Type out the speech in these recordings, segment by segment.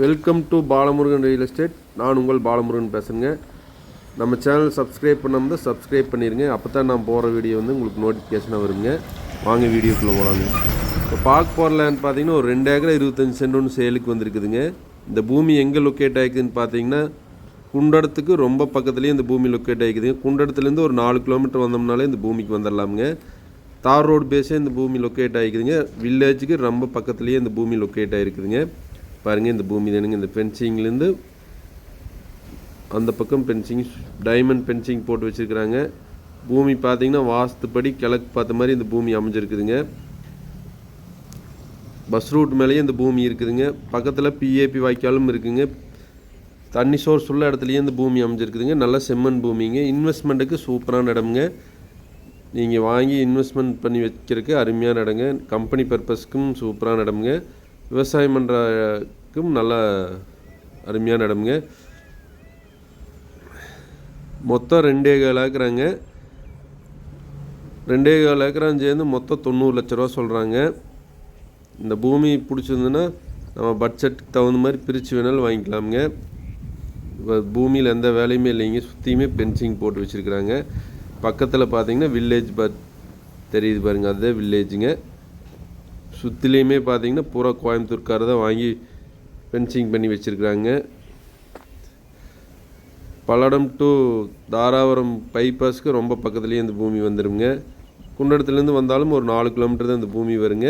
Welcome to Balamurugan real estate நான் உங்கள் பாலமுருகன் பேசுகிறேங்க நம்ம சேனல் சப்ஸ்கிரைப் பண்ணாமல் சப்ஸ்கிரைப் பண்ணிடுங்க அப்போ தான் நான் போகிற வீடியோ வந்து உங்களுக்கு நோட்டிஃபிகேஷனாக வருங்க. வாங்க வீடியோக்குள்ளே போகலாங்க இப்போ பார்க்க போகிற லேண்ட் பார்த்தீங்கன்னா ஒரு ரெண்டு ஏக்கர் இருபத்தஞ்சி சென்ட் ஒன்று சேலுக்கு வந்திருக்குதுங்க. இந்த பூமி எங்கே லொக்கேட் ஆகிக்குதுன்னு பார்த்தீங்கன்னா குண்டடத்துக்கு ரொம்ப பக்கத்துலேயே இந்த பூமி லொக்கேட் ஆகிக்குதுங்க குண்டடத்துலேருந்து ஒரு நாலு கிலோமீட்டர் வந்தோம்னாலே இந்த பூமிக்கு வந்துடலாமுங்க தார் ரோடு பேஸே இந்த பூமி லொக்கேட் ஆகிக்குதுங்க வில்லேஜுக்கு ரொம்ப பக்கத்துலேயே இந்த பூமி லொக்கேட் ஆகிருக்குதுங்க. பாருங்கள் இந்த பூமி தானுங்க இந்த ஃபென்சிங்லேருந்து அந்த பக்கம் பென்சிங் டைமண்ட் பென்சிங் போட்டு வச்சுருக்குறாங்க. பூமி பார்த்தீங்கன்னா வாஸ்துப்படி கிழக்கு பார்த்த மாதிரி இந்த பூமி அமைஞ்சிருக்குதுங்க. பஸ் ரூட் மேலேயே இந்த பூமி இருக்குதுங்க. பக்கத்தில் பிஏபி வாய்க்காலும் இருக்குதுங்க தண்ணி சோர்ஸ் உள்ள இடத்துலையே இந்த பூமி அமைஞ்சிருக்குதுங்க. நல்ல செம்மண் பூமிங்க. இன்வெஸ்ட்மெண்ட்டுக்கு சூப்பரான இடம்ங்க. நீங்கள் வாங்கி இன்வெஸ்ட்மெண்ட் பண்ணி வைக்கிறதுக்கு அருமையான இடங்க. கம்பெனி பர்பஸ்க்கும் சூப்பரான இடம்ங்க. விவசாயம் பண்ணுறக்கும் நல்ல அருமையான இடமுங்க. மொத்தம் ரெண்டே கால் ஏக்கராங்க. ரெண்டே கால் ஏக்கரான் சேர்ந்து மொத்தம் தொண்ணூறு லட்ச ரூபா சொல்கிறாங்க இந்த பூமி பிடிச்சிருந்துன்னா நம்ம பட்ஜெட்டுக்கு தகுந்த மாதிரி பிரித்து வேணாலும் வாங்கிக்கலாமுங்க. இப்போ பூமியில் எந்த வேலையுமே இல்லைங்க. சுற்றியுமே பென்சிங் போட்டு வச்சுருக்குறாங்க. பக்கத்தில் பார்த்தீங்கன்னா வில்லேஜ் பட் தெரியுது பாருங்கள் அதுதான் வில்லேஜுங்க சுற்றிலையுமே பார்த்தீங்கன்னா பூரா கோயம்புத்தூர்கார தான் வாங்கி ஃபென்சிங் பண்ணி வச்சுருக்குறாங்க. பல்லடம் டு தாராபுரம் பைபாஸ்க்கு ரொம்ப பக்கத்துலேயே இந்த பூமி வந்துடுங்க குண்டடத்துலேருந்து வந்தாலும் ஒரு நாலு கிலோமீட்டர் தான் இந்த பூமி வருங்க.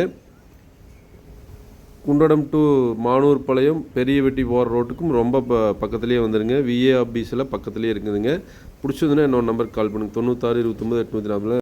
குண்டடம் டு மானூர் பாளையம் பெரிய வெட்டி போகிற ரோட்டுக்கும் ரொம்ப ப பக்கத்துலேயே வந்துடுங்க விஏ ஆஃபீஸில் பக்கத்துலேயே இருக்குதுங்க. பிடிச்சதுன்னா என்னோட நம்பருக்கு கால் பண்ணுங்கள் தொண்ணூத்தாறு இருபத்தொம்பது எட்நூற்றி நாற்பதுல